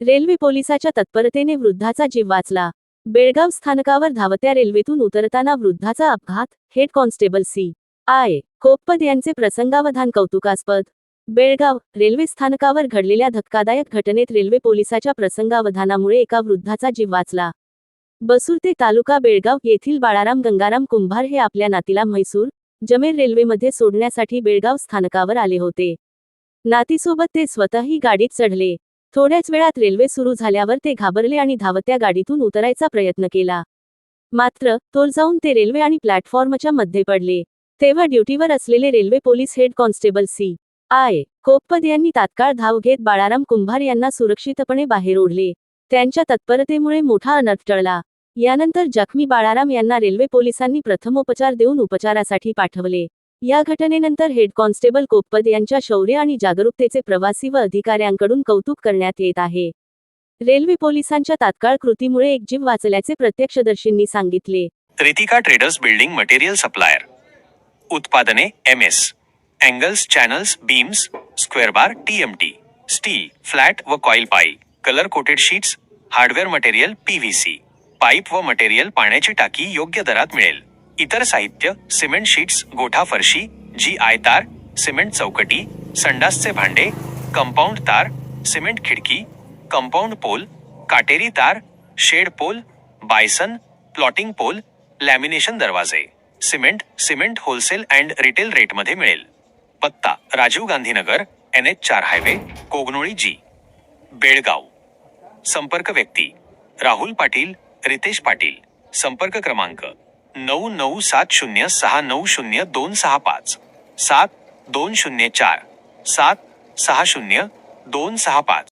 Railway पोलिसाच्या तत्परतेने वृद्धाचा जीव वाचला. बेळगाव स्थानकावर धावत्या रेल्वेतून उतरताना वृद्धाचा अपघात head constable C. I. Koppad यांचे प्रसंगावधान कौतुकास्पद. बेळगाव रेल्वे स्थानकावर घडलेल्या धक्कादायक घटनेत रेल्वे पोलिसाच्या प्रसंगावधानामुळे एका वृद्धाचा जीव वाचला. बसुरते तालुका बेळगाव येथील बाळाराम गंगाराम कुंभार हे आपल्या नातीला म्हैसूर जमेर रेल्वेमध्ये सोडण्यासाठी बेळगाव स्थानकावर आले होते. नातीसोबत ते स्वतःही गाडीत चढले. थोड्याच वेळात रेल्वे सुरू झाल्यावर ते घाबरले आणि धावत्या गाडीतून उतरायचा प्रयत्न केला. मात्र तोल जाऊन ते रेल्वे आणि प्लॅटफॉर्मच्या मध्ये पडले. तेव्हा ड्युटीवर असलेले railway police head constable C. I. Koppad यांनी तात्काळ धाव घेत बाळाराम कुंभार यांना सुरक्षितपणे बाहेर ओढले. त्यांच्या तत्परतेमुळे मोठा अनर्थ टळला. यानंतर जखमी बाळाराम यांना रेल्वे पोलिसांनी प्रथमोपचार देऊन उपचारासाठी पाठवले. या घटनेनंतर हेड कॉन्स्टेबल कोप्पद यांच्या शौर्य आणि जागरूकतेचे प्रवासी व अधिकाऱ्यांकडून कौतुक करण्यात येत आहे. रेल्वे पोलिसांच्या तात्काळ कृतीमुळे एक जीव वाचल्याचे प्रत्यक्षदर्शींनी सांगितले. Ritika traders building material supplier. उत्पादने M S. Angles channels beams square bar TMT steel flat व coil pipe. Colour coated sheets hardware material PVC pipe व मटेरियल पाण्याची टाकी योग्य दरात मिळेल. इतर साहित्य सिमेंट शीट्स गोठा फरशी जी आय तार सिमेंट चौकटी संडासचे भांडे कंपाऊंड तार सिमेंट खिडकी कंपाऊंड पोल काटेरी तार shed pole bison plotting pole lamination दरवाजे. Cement cement wholesale and retail रेटमध्ये मिळेल. पत्ता राजीव गांधीनगर एन एच चार हायवे कोगनोळी जी. बेळगाव. संपर्क व्यक्ती राहुल पाटील रितेश पाटील. संपर्क क्रमांक नऊ नऊ सात शून्य सहा नऊ शून्य दोन सहा पाच. सात दोन शून्य चार. सात सहा शून्य दोन सहा पाच.